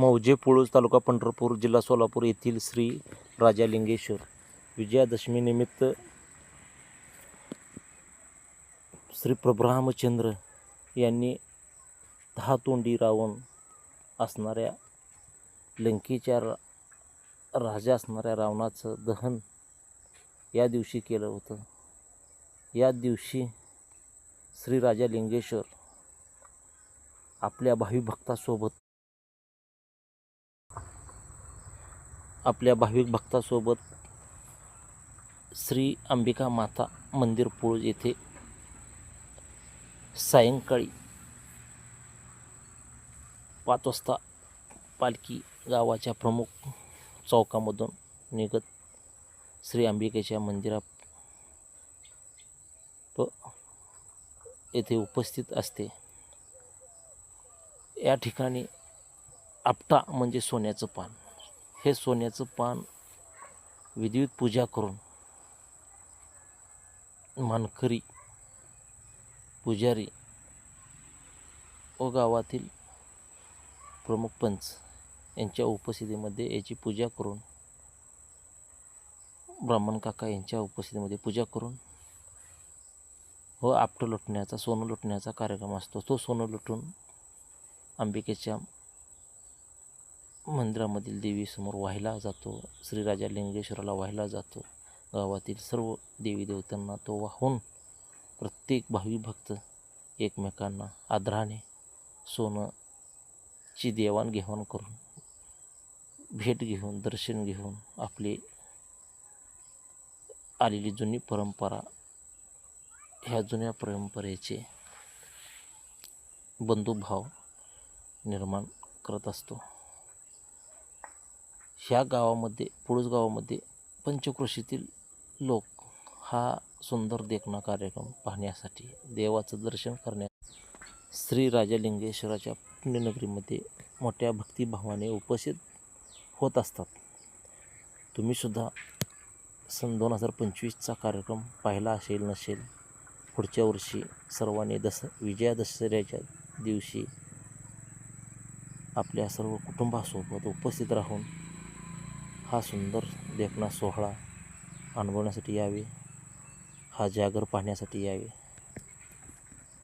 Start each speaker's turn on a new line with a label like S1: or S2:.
S1: मौजे पुळूज तालुका पंढरपूर जिल्हा सोलापूर येथील श्री राजालिंगेश्वर. विजयादशमीनिमित्त श्री प्रभुरामचंद्र यांनी दहा तोंडी रावण असणाऱ्या लंकेच्या रा राजा असणाऱ्या रावणाचं दहन या दिवशी केलं होतं. या दिवशी श्री राजा लिंगेश्वर आपल्या भावी भक्तासोबत आपल्या भाविक भक्तासोबत श्री अंबिका माता मंदिर पुळज येथे सायंकाळी पाच वाजता पालखी गावाच्या प्रमुख चौकामधून निघत श्री अंबिकेच्या मंदिरात प येथे उपस्थित असते. या ठिकाणी आपटा म्हणजे सोन्याचं पान. हे सोन्याचं पान विधिवत पूजा करून मानकरी पुजारी व गावातील प्रमुख पंच यांच्या उपस्थितीमध्ये याची पूजा करून ब्राह्मण काका यांच्या उपस्थितीमध्ये पूजा करून व आपटं लुटण्याचा सोनं लुटण्याचा कार्यक्रम असतो. तो सोनं लुटून अंबिकेच्या मंदिरामधील देवीसमोर वाहिला जातो श्रीराजा लिंगेश्वराला वाहिला जातो. गावातील सर्व देवी देवतांना तो वाहून प्रत्येक भावी भक्त एकमेकांना आदराने सोनंची देवाणघेवाण करून भेट घेऊन दर्शन घेऊन आपली आलेली जुनी परंपरा ह्या जुन्या परंपरेचे बंधुभाव निर्माण करत असतो. ह्या गावामध्ये पुळूस गावामध्ये पंचक्रोशीतील लोक हा सुंदर देखणा कार्यक्रम पाहण्यासाठी देवाचं दर्शन करण्या श्री राजलिंगेश्वराच्या पुण्यनगरीमध्ये मोठ्या भक्तिभावाने उपस्थित होत असतात. तुम्हीसुद्धा सन दोन हजार पंचवीसचा कार्यक्रम पाहिला असेल नसेल पुढच्या वर्षी सर्वांनी दस विजया दसऱ्याच्या दिवशी आपल्या सर्व कुटुंबासोबत उपस्थित राहून हा सुंदर देखणा सोहळा अनुभवण्यासाठी यावे. हा जागर पाहण्यासाठी यावे.